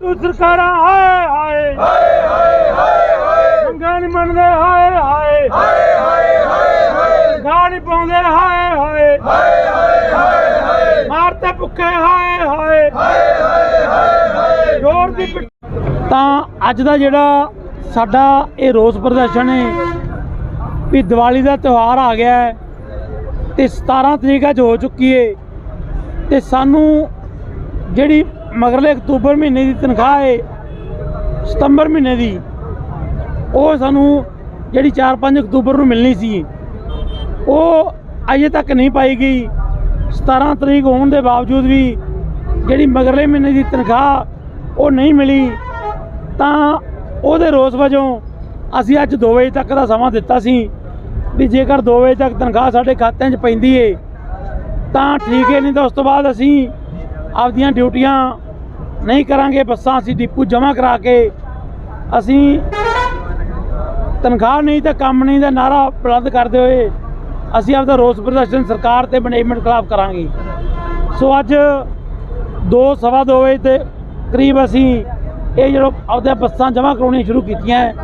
ਤੂੰ ਸਰਕਾਰਾਂ, ਹਾਏ ਹਾਏ। ਹਾਏ ਹਾਏ ਹਾਏ ਮੰਗਾਂ ਨਹੀਂ ਮੰਨਦੇ, ਹਾਏ ਹਾਏ। ਹਾਏ ਹਾਏ ਹਾਏ ਗਾਂ ਨਹੀਂ ਪਾਉਂਦੇ, ਹਾਏ ਹਾਏ। ਹਾਏ ਹਾਏ ਹਾਏ ਮਾਰਤੇ ਭੁੱਖੇ, ਹਾਏ ਹਾਏ। ਹਾਏ ਹਾਏ ਜ਼ੋਰ ਦੀ ਪਿੱਟ- ਤਾਂ ਅੱਜ ਦਾ ਜਿਹੜਾ ਸਾਡਾ ਇਹ ਰੋਸ ਪ੍ਰਦਰਸ਼ਨ ਹੈ ਵੀ ਦੀਵਾਲੀ ਦਾ ਤਿਉਹਾਰ ਆ ਗਿਆ ਹੈ ਤੇ 17 ਤਰੀਕ ਅੱਜ ਹੋ ਚੁੱਕੀ ਹੈ ਤੇ ਸਾਨੂੰ ਜਿਹੜੀ ਮਗਰਲੇ ਅਕਤੂਬਰ ਮਹੀਨੇ ਦੀ ਤਨਖਾਹ ਹੈ, ਸਤੰਬਰ ਮਹੀਨੇ ਦੀ, ਉਹ ਸਾਨੂੰ ਜਿਹੜੀ 4-5 ਅਕਤੂਬਰ ਨੂੰ ਮਿਲਣੀ ਸੀ, ਉਹ ਅਜੇ ਤੱਕ ਨਹੀਂ ਪਾਈ ਗਈ। 17 ਤਰੀਕ ਹੋਣ ਦੇ ਬਾਵਜੂਦ ਵੀ ਜਿਹੜੀ ਮਗਰਲੇ ਮਹੀਨੇ ਦੀ ਤਨਖਾਹ ਉਹ ਨਹੀਂ ਮਿਲੀ। ਤਾਂ ਉਹਦੇ ਰੋਸ ਵਜੋਂ ਅਸੀਂ ਅੱਜ 2 ਵਜੇ ਤੱਕ ਦਾ ਸਮਾਂ ਦਿੱਤਾ ਸੀ ਵੀ ਜੇਕਰ 2 ਵਜੇ ਤੱਕ ਤਨਖਾਹ ਸਾਡੇ ਖਾਤਿਆਂ 'ਚ ਪੈਂਦੀ ਏ, ਤਾਂ ਠੀਕ ਹੈ ਨਹੀਂ ਤਾਂ ਉਸ ਤੋਂ ਬਾਅਦ ਅਸੀਂ ਆਪਦੀਆਂ ਡਿਊਟੀਆਂ ਨਹੀਂ ਕਰਾਂਗੇ, ਬੱਸਾਂ ਅਸੀਂ ਡਿਪੂ ਜਮ੍ਹਾਂ ਕਰਾ ਕੇ ਅਸੀਂ ਤਨਖਾਹ ਨਹੀਂ ਤਾਂ ਕੰਮ ਨਹੀਂ ਦਾ ਨਾਰਾ ਬੁਲੰਦ ਕਰਦੇ ਹੋਏ ਅਸੀਂ ਆਪਦਾ ਰੋਸ ਪ੍ਰਦਰਸ਼ਨ ਸਰਕਾਰ ਤੇ ਮੈਨੇਜਮੈਂਟ ਖਿਲਾਫ ਕਰਾਂਗੇ। ਸੋ ਅੱਜ 2 ਸਵਾ ਦੋ ਵਜੇ ਤੇ ਕਰੀਬ ਅਸੀਂ ਇਹ ਜਿਹੜਾ ਆਪਦੀਆਂ ਬੱਸਾਂ ਜਮ੍ਹਾਂ ਕਰਾਉਣੀਆਂ ਸ਼ੁਰੂ ਕੀਤੀਆਂ ਹੈ।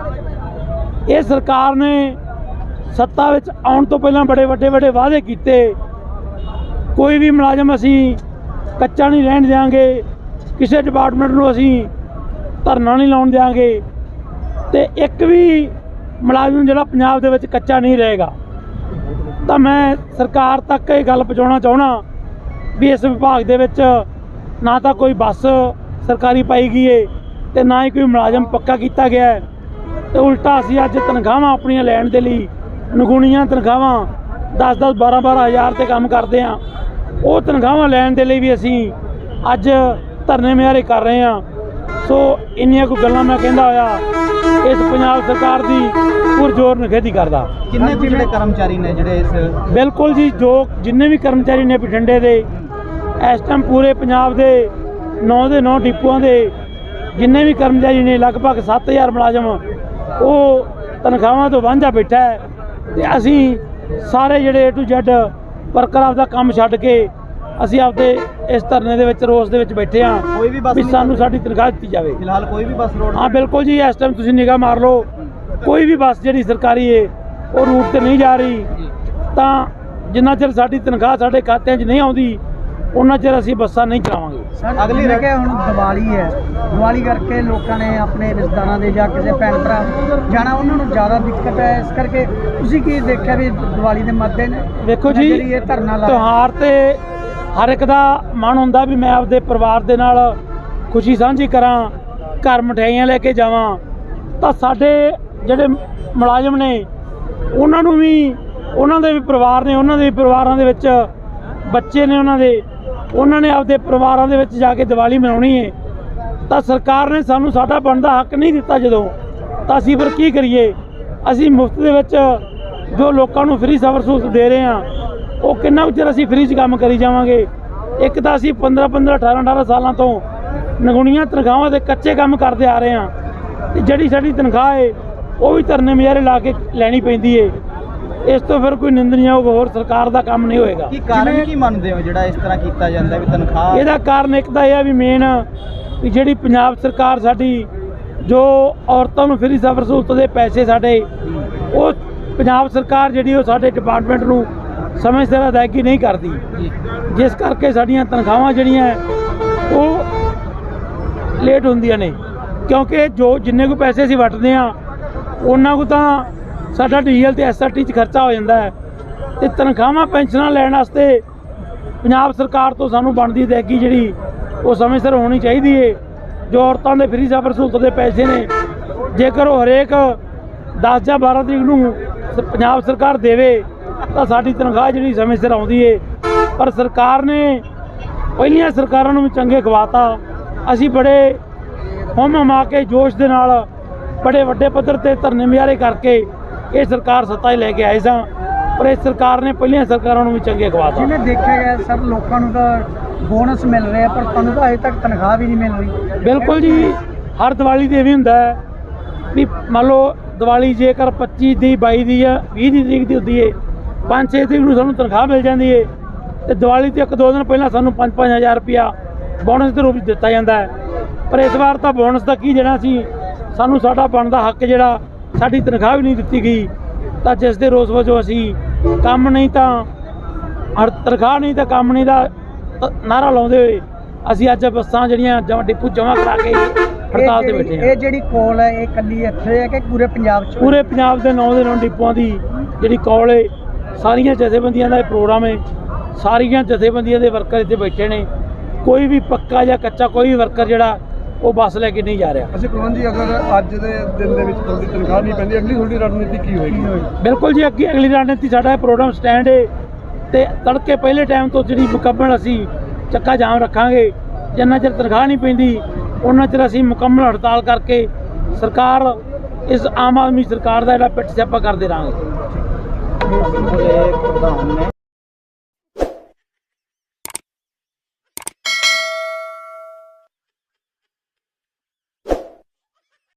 ਇਹ ਸਰਕਾਰ ਨੇ ਸੱਤਾ ਵਿੱਚ ਆਉਣ ਤੋਂ ਪਹਿਲਾਂ ਬੜੇ ਵੱਡੇ ਵੱਡੇ ਵਾਅਦੇ ਕੀਤੇ ਕੋਈ ਵੀ ਮੁਲਾਜ਼ਮ ਅਸੀਂ ਕੱਚਾ ਨਹੀਂ ਰਹਿਣ ਦਿਆਂਗੇ, ਕਿਸੇ ਡਿਪਾਰਟਮੈਂਟ ਨੂੰ ਅਸੀਂ ਧਰਨਾ ਨਹੀਂ ਲਾਉਣ ਦਿਆਂਗੇ ਤੇ ਇੱਕ ਵੀ ਮੁਲਾਜ਼ਮ ਜਿਹੜਾ ਪੰਜਾਬ ਦੇ ਵਿੱਚ ਕੱਚਾ ਨਹੀਂ ਰਹੇਗਾ ਤਾਂ ਮੈਂ ਸਰਕਾਰ ਤੱਕ ਇਹ ਗੱਲ ਪਹੁੰਚਾਉਣਾ ਚਾਹਣਾ ਵੀ ਇਸ ਵਿਭਾਗ ਦੇ ਵਿੱਚ ਨਾ ਤਾਂ ਕੋਈ ਬੱਸ ਸਰਕਾਰੀ ਪਾਈ ਗਈ ਏ ਤੇ ਨਾ ਹੀ ਕੋਈ ਮੁਲਾਜ਼ਮ ਪੱਕਾ ਕੀਤਾ ਗਿਆ ਹੈ। ਤੇ ਉਲਟਾ ਅਸੀਂ ਅੱਜ ਤਨਖਾਹਾਂ ਆਪਣੀਆਂ ਲੈਣ ਦੇ ਲਈ ਨਗੁਣੀਆਂ ਤਨਖਾਹਾਂ 10-10 12-12 ਹਜ਼ਾਰ ਤੇ ਕੰਮ ਕਰਦੇ ਆ ਉਹ ਤਨਖਾਹਾਂ ਲੈਣ ਦੇ ਲਈ ਵੀ ਅਸੀਂ ਅੱਜ ਧਰਨੇ ਮਿਆਰੇ ਕਰ ਰਹੇ ਆ ਸੋ ਇੰਨੀਆਂ ਕੁ ਗੱਲਾਂ ਮੈਂ ਕਹਿੰਦਾ ਹੋਇਆ ਇਸ ਪੰਜਾਬ ਸਰਕਾਰ ਦੀ ਪੁਰਜ਼ੋਰ ਨਿਖੇਧੀ ਕਰਦਾ। ਕਿੰਨੇ ਜਿਹੜੇ ਕਰਮਚਾਰੀ ਨੇ ਜਿਹੜੇ ਇਸ ਬਿਲਕੁਲ ਜੀ ਜੋ ਜਿੰਨੇ ਵੀ ਕਰਮਚਾਰੀ ਨੇ ਬਠਿੰਡੇ ਦੇ ਇਸ ਟਾਈਮ ਪੂਰੇ ਪੰਜਾਬ ਦੇ 9 ਦੇ 9 ਡਿਪੂਆਂ ਦੇ ਜਿੰਨੇ ਵੀ ਕਰਮਚਾਰੀ ਨੇ ਲਗਭਗ 7000 ਮੁਲਾਜ਼ਮ ਉਹ ਤਨਖਾਹਾਂ ਤੋਂ ਵਾਂਝਾ ਬੈਠਾ ਹੈ ਤੇ ਅਸੀਂ ਸਾਰੇ ਜਿਹੜੇ A to Z ਵਰਕਰ ਆਪਦਾ ਕੰਮ ਛੱਡ ਕੇ ਅਸੀਂ ਆਪਦੇ ਇਸ ਧਰਨੇ ਦੇ ਵਿੱਚ ਰੋਸ ਦੇ ਵਿੱਚ ਬੈਠੇ ਹਾਂ ਕੋਈ ਵੀ ਬੱਸ ਸਾਨੂੰ ਸਾਡੀ ਤਨਖਾਹ ਦਿੱਤੀ ਜਾਵੇ। ਫਿਲਹਾਲ ਕੋਈ ਵੀ ਬੱਸ ਰੋਡ ਹਾਂ ਬਿਲਕੁਲ ਜੀ ਇਸ ਟਾਈਮ ਤੁਸੀਂ ਨਿਗਾਹ ਮਾਰ ਲਓ ਕੋਈ ਵੀ ਬੱਸ ਜਿਹੜੀ ਸਰਕਾਰੀ ਏ ਉਹ ਰੂਟ ਤੇ ਨਹੀਂ ਜਾ ਰਹੀ। ਤਾਂ ਜਿੰਨਾ ਚਿਰ ਸਾਡੀ ਤਨਖਾਹ ਸਾਡੇ ਖਾਤਿਆਂ 'ਚ ਨਹੀਂ ਆਉਂਦੀ ਉਹਨਾਂ ਚਿਰ ਅਸੀਂ ਬੱਸਾਂ ਨਹੀਂ ਚਲਾਵਾਂਗੇ। ਅਗਲੀ ਅਗਲੀ ਰਕੇ ਹੁਣ ਦੀਵਾਲੀ ਹੈ। ਦੀਵਾਲੀ ਕਰਕੇ ਲੋਕਾਂ ਨੇ ਆਪਣੇ ਰਿਸ਼ਤੇਦਾਰਾਂ ਦੇ ਜਾਂ ਕਿਸੇ ਭੈਣ ਭਰਾ ਜਾਣਾ ਉਹਨਾਂ ਨੂੰ ਜ਼ਿਆਦਾ ਦਿੱਕਤ ਹੈ। ਇਸ ਕਰਕੇ ਤੁਸੀਂ ਕੀ ਦੇਖਿਆ ਵੀ ਦੀਵਾਲੀ ਦੇ ਮੱਦੇ ਨੇ? ਵੇਖੋ ਜੀ ਇਹ ਧਰਨਾ ਲਾ ਤਿਉਹਾਰ ਤੇ ਹਰ ਇੱਕ ਦਾ ਮਨ ਹੁੰਦਾ ਵੀ ਮੈਂ ਆਪਦੇ ਪਰਿਵਾਰ ਦੇ ਨਾਲ ਖੁਸ਼ੀ ਸਾਂਝੀ ਕਰਾਂ ਘਰ ਮਠਿਆਈਆਂ ਲੈ ਕੇ ਜਾਵਾਂ। ਤਾਂ ਸਾਡੇ ਜਿਹੜੇ ਮੁਲਾਜ਼ਮ ਨੇ ਉਹਨਾਂ ਨੂੰ ਵੀ ਉਹਨਾਂ ਦੇ ਵੀ ਪਰਿਵਾਰ ਨੇ ਉਹਨਾਂ ਦੇ ਵੀ ਪਰਿਵਾਰਾਂ ਦੇ ਵਿੱਚ ਬੱਚੇ ਨੇ ਉਹਨਾਂ ਦੇ। ਉਹਨਾਂ ਨੇ ਆਪਦੇ ਪਰਿਵਾਰਾਂ ਦੇ ਵਿੱਚ ਜਾ ਕੇ ਦੀਵਾਲੀ ਮਨਾਉਣੀ ਹੈ ਤਾਂ ਸਰਕਾਰ ਨੇ ਸਾਨੂੰ ਸਾਡਾ ਬਣਦਾ ਹੱਕ ਨਹੀਂ ਦਿੱਤਾ ਜਦੋਂ। ਤਾਂ ਅਸੀਂ ਫਿਰ ਕੀ ਕਰੀਏ? ਅਸੀਂ ਮੁਫਤ ਦੇ ਵਿੱਚ ਜੋ ਲੋਕਾਂ ਨੂੰ ਫ੍ਰੀ ਸਫਰ ਸਹੂਲਤ ਦੇ ਰਹੇ ਹਾਂ, ਉਹ ਕਿੰਨਾ ਕੁ ਚਿਰ ਅਸੀਂ ਫ੍ਰੀ 'ਚ ਕੰਮ ਕਰੀ ਜਾਵਾਂਗੇ? ਇੱਕ ਤਾਂ ਅਸੀਂ 15 15 18 18 ਸਾਲਾਂ ਤੋਂ ਨਗੁਣੀਆਂ ਤਨਖਾਹਾਂ ਦੇ ਕੱਚੇ ਕੰਮ ਕਰਦੇ ਆ ਰਹੇ ਹਾਂ। ਤੇ ਜਿਹੜੀ ਸਾਡੀ ਤਨਖਾਹ ਹੈ ਉਹ ਵੀ ਧਰਨੇ ਮੁਜ਼ਾਹਰੇ ਲਾ ਕੇ ਲੈਣੀ ਪੈਂਦੀ ਹੈ ਇਸ ਤੋਂ ਫਿਰ ਕੋਈ ਨਿੰਦਣਯੋਗ ਹੋਰ ਸਰਕਾਰ ਦਾ ਕੰਮ ਨਹੀਂ ਹੋਏਗਾ। ਕੀ ਕਾਰਨ ਕੀ ਮੰਨਦੇ ਹੋ ਜਿਹੜਾ ਇਸ ਤਰ੍ਹਾਂ ਕੀਤਾ ਜਾਂਦਾ ਵੀ ਤਨਖਾਹ ਇਹਦਾ ਕਾਰਨ ਇੱਕ ਤਾਂ ਇਹ ਆ ਵੀ ਮੇਨ ਵੀ ਜਿਹੜੀ ਪੰਜਾਬ ਸਰਕਾਰ ਸਾਡੀ ਜੋ ਔਰਤਾਂ ਨੂੰ ਫ੍ਰੀ ਸਫਰ ਸਹੂਲਤ ਦੇ ਪੈਸੇ ਸਾਡੇ ਉਹ ਪੰਜਾਬ ਸਰਕਾਰ ਜਿਹੜੀ ਉਹ ਸਾਡੇ ਡਿਪਾਰਟਮੈਂਟ ਨੂੰ ਸਮੇਂ ਸਿਰ ਅਦਾਇਗੀ ਨਹੀਂ ਕਰਦੀ। ਜਿਸ ਕਰਕੇ ਸਾਡੀਆਂ ਤਨਖਾਹਾਂ ਜਿਹੜੀਆਂ ਉਹ ਲੇਟ ਹੁੰਦੀਆਂ ਨੇ। ਕਿਉਂਕਿ ਜੋ ਜਿੰਨੇ ਕੁ ਪੈਸੇ ਅਸੀਂ ਵਟਦੇ ਆ ਉਹਨਾਂ ਕੁ ਤਾਂ ਸਾਡਾ ਡੀਜ਼ਲ ਤੇ ਐਸਆਰਟੀ 'ਚ ਖਰਚਾ ਹੋ ਜਾਂਦਾ ਹੈ। ਤੇ ਤਨਖਾਹਾਂ, ਪੈਨਸ਼ਨਾਂ ਲੈਣ ਵਾਸਤੇ ਪੰਜਾਬ ਸਰਕਾਰ ਤੋਂ ਸਾਨੂੰ ਬਣਦੀ ਅਦਾਇਗੀ ਜਿਹੜੀ, ਉਹ ਸਮੇਂ ਸਿਰ ਹੋਣੀ ਚਾਹੀਦੀ ਏ। ਜੋ ਔਰਤਾਂ ਦੇ ਫ੍ਰੀ ਸਫਰ ਸਹੂਲਤ ਦੇ ਪੈਸੇ ਨੇ, ਜੇਕਰ ਉਹ ਹਰੇਕ 10 ਜਾਂ 12 ਤਰੀਕ ਨੂੰ ਪੰਜਾਬ ਸਰਕਾਰ ਦੇਵੇ, ਤਾਂ ਸਾਡੀ ਤਨਖਾਹ ਜਿਹੜੀ ਸਮੇਂ ਸਿਰ ਆਉਂਦੀ ਏ। ਪਰ ਸਰਕਾਰ ਨੇ ਪਹਿਲੀਆਂ ਸਰਕਾਰਾਂ ਨੂੰ ਵੀ ਚੰਗੇ ਖਵਾਤਾ। ਅਸੀਂ ਬੜੇ ਹਮ ਹਮਾ ਕੇ ਜੋਸ਼ ਦੇ ਨਾਲ, ਬੜੇ ਵੱਡੇ ਪੱਧਰ ਤੇ ਧਰਨੇ ਮਿਆਰੇ ਕਰਕੇ ਇਹ ਸਰਕਾਰ ਸੱਤਾ 'ਚ ਲੈ ਕੇ ਆਏ ਸਾਂ ਪਰ ਇਹ ਸਰਕਾਰ ਨੇ ਪਹਿਲੀਆਂ ਸਰਕਾਰਾਂ ਨੂੰ ਵੀ ਚੰਗੇ ਖਵਾਤਾ ਜਿਵੇਂ ਦੇਖਿਆ ਗਿਆ ਸਰ ਲੋਕਾਂ ਨੂੰ ਤਾਂ ਬੋਨਸ ਮਿਲ ਰਿਹਾ ਪਰ ਤੁਹਾਨੂੰ ਤਾਂ ਅਜੇ ਤੱਕ ਤਨਖਾਹ ਵੀ ਨਹੀਂ ਮਿਲ ਰਹੀ। ਬਿਲਕੁਲ ਜੀ ਹਰ ਦੀਵਾਲੀ ਤੇ ਵੀ ਹੁੰਦਾ ਹੈ ਵੀ ਮੰਨ ਲਓ ਦੀਵਾਲੀ ਜੇਕਰ 25 ਦੀ 22 ਦੀ ਆ 20 ਦੀ ਤਰੀਕ ਦੀ ਹੁੰਦੀ ਏ 5-6 ਤਰੀਕ ਨੂੰ ਸਾਨੂੰ ਤਨਖਾਹ ਮਿਲ ਜਾਂਦੀ ਏ ਤੇ ਦੀਵਾਲੀ ਤੋਂ ਇੱਕ ਦੋ ਦਿਨ ਪਹਿਲਾਂ ਸਾਨੂੰ 5-5000 ਰੁਪਿਆ ਬੋਨਸ ਦੇ ਰੂਪ ਵਿੱਚ ਦਿੱਤਾ ਜਾਂਦਾ ਹੈ। ਪਰ ਇਸ ਵਾਰ ਤਾਂ ਬੋਨਸ ਦਾ ਕੀ ਦੇਣਾ ਸੀ? ਸਾਨੂੰ ਸਾਡਾ ਬਣਦਾ ਹੱਕ ਜਿਹੜਾ ਸਾਡੀ ਤਨਖਾਹ ਵੀ ਨਹੀਂ ਦਿੱਤੀ ਗਈ ਤਾਂ ਜਿਸ ਦੇ ਰੋਸ ਵਜੋਂ ਅਸੀਂ ਕੰਮ ਨਹੀਂ ਤਾਂ ਹਰ ਤਨਖਾਹ ਨਹੀਂ ਤਾਂ ਕੰਮ ਨਹੀਂ ਦਾ ਨਾਰਾ ਲਾਉਂਦੇ ਹੋਏ ਅਸੀਂ ਅੱਜ ਬੱਸਾਂ ਜਿਹੜੀਆਂ ਜਮਾ ਡਿਪੂ ਜਮਾ ਕਰਾ ਕੇ ਹੜਤਾਲ ਤੇ ਬੈਠੇ ਹਾਂ। ਇਹ ਜਿਹੜੀ ਕੋਲ ਹੈ ਇਹ ਕੱਲੀ ਇੱਥੇ ਹੈ ਕਿ ਪੂਰੇ ਪੰਜਾਬ 'ਚ? ਪੂਰੇ ਪੰਜਾਬ ਦੇ ਨੌ ਦੇ ਨੌ ਡਿਪੂਆਂ ਦੀ ਜਿਹੜੀ ਕੌਲ ਏ ਸਾਰੀਆਂ ਜਥੇਬੰਦੀਆਂ ਦਾ ਇਹ ਪ੍ਰੋਗਰਾਮ ਹੈ। ਸਾਰੀਆਂ ਜਥੇਬੰਦੀਆਂ ਦੇ ਵਰਕਰ ਇੱਥੇ ਬੈਠੇ ਨੇ। ਕੋਈ ਵੀ ਪੱਕਾ ਜਾਂ ਕੱਚਾ ਕੋਈ ਵੀ ਵਰਕਰ ਜਿਹੜਾ ਉਹ ਬੱਸ ਲੈ ਕੇ ਨਹੀਂ ਜਾ ਰਿਹਾ। ਅਸੀਂ ਕੁਲਵੰਤ ਜੀ ਅਗਰ ਅੱਜ ਦੇ ਦਿਨ ਦੇ ਵਿੱਚ ਤੁਹਾਡੀ ਤਨਖਾਹ ਨਹੀਂ ਪੈਂਦੀ ਅਗਲੀ ਤੁਹਾਡੀ ਰਣਨੀਤੀ ਕੀ ਹੋਏਗੀ? ਬਿਲਕੁਲ ਜੀ ਅੱਗੇ ਅਗਲੀ ਰਣਨੀਤੀ ਸਾਡਾ ਇਹ ਪ੍ਰੋਗਰਾਮ ਸਟੈਂਡ ਹੈ ਤੇ ਤੜਕੇ ਪਹਿਲੇ ਟਾਈਮ ਤੋਂ ਜਿਹੜੀ ਮੁਕੰਮਲ ਅਸੀਂ ਚੱਕਾ ਜਾਮ ਰੱਖਾਂਗੇ ਜਿੰਨਾ ਚਿਰ ਤਨਖਾਹ ਨਹੀਂ ਪੈਂਦੀ ਉਹਨਾਂ ਚਿਰ ਅਸੀਂ ਮੁਕੰਮਲ ਹੜਤਾਲ ਕਰਕੇ ਸਰਕਾਰ ਇਸ ਆਮ ਆਦਮੀ ਸਰਕਾਰ ਦਾ ਜਿਹੜਾ ਪਿੱਟ ਸਿਆਪਾ ਕਰਦੇ ਰਹਾਂਗੇ। ਪ੍ਰਧਾਨ ਨੇ